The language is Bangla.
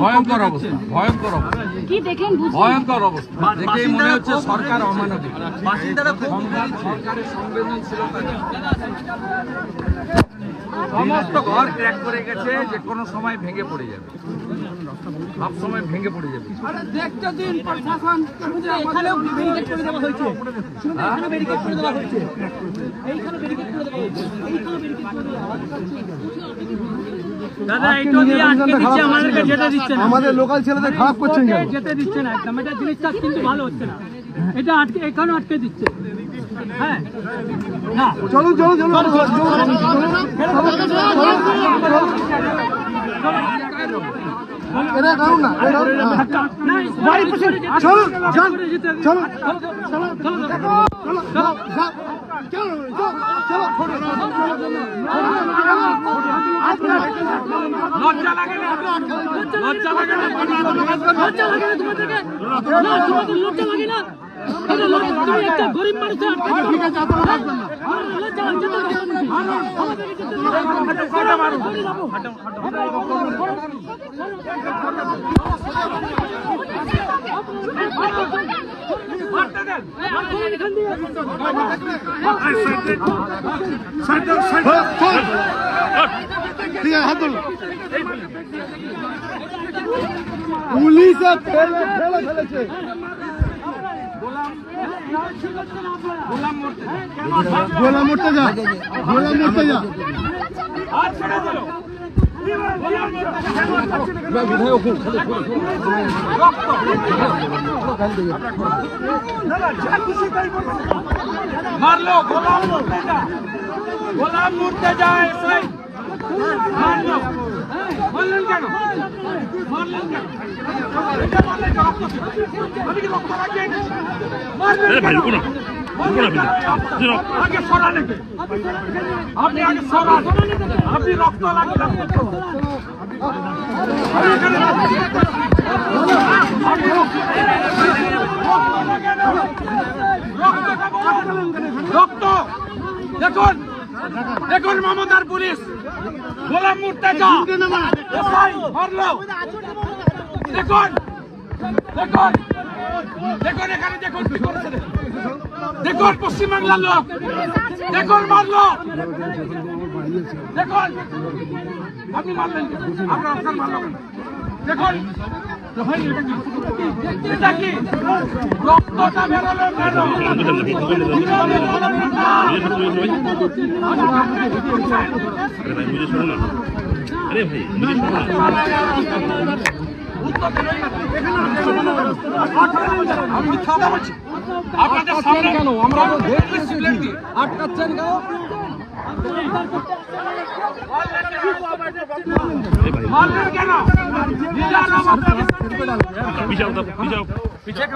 ভয়ঙ্কর অবস্থা ভয়ঙ্কর অবস্থা। কি দেখলেন ভয়ঙ্কর অবস্থা। দেখেই মনে হচ্ছে সরকার অমানবিক। সংবিধান সরকারের সংবেদনশীলতা। সমস্ত ঘর ক্র্যাক করে গেছে যে কোনো সময় ভেঙে পড়ে যাবে। সব সময় ভেঙে পড়ে যাবে। এখানে দাদা এটা দিয়ে আটকে দিচ্ছে আমাদেরকে যেতে দিচ্ছে না। আমাদের লোকাল ছেলেদের খারাপ করছেন যেতে দিচ্ছে না একদম। এটা জিনিসটা কিন্তু ভালো হচ্ছে না। এটা আটকে এখানেও আটকে দিচ্ছে। যান চলুন চলো চলো চলো যাও, যাও। চলো চলো লজ্জা লাগে না লজ্জা লাগে না লজ্জা লাগে না তোমাদেরকে লজ্জা লাগে না এটা লজ্জা তুমি একটা গরিব মানুষের হাত পুলিশে ফেলে ফেলে ফেলেছে। গোলা মরতে যা গোলাম মুর্তে যা গোলাম মুর্তে যা ভাই, আপনি আগে সরান আপনি রক্ত লাগবে। রক্ত। দেখুন। দেখুন মমতার পুলিশ। গোলাম মুর্তেজা। এসআই মারলো। দেখুন দেখুন দেখুন এখানে দেখুন কি করেছে। দেখুন। পশ্চিমবাংলার লোক। দেখুন মারলো। দেখুন। আপনি মারলেন। কেন? আপনার আপনার মারলো। দেখুন। আরে ভাই আমি মিথ্যা কথা বলছি আপনাদের সামনে কেন? আমরা তো দেখতেছি আটকাচ্ছেন কেন? আরে ভাই মারলেন কেন নিজে আরাম আপনাকে পিছাও তো পিছাও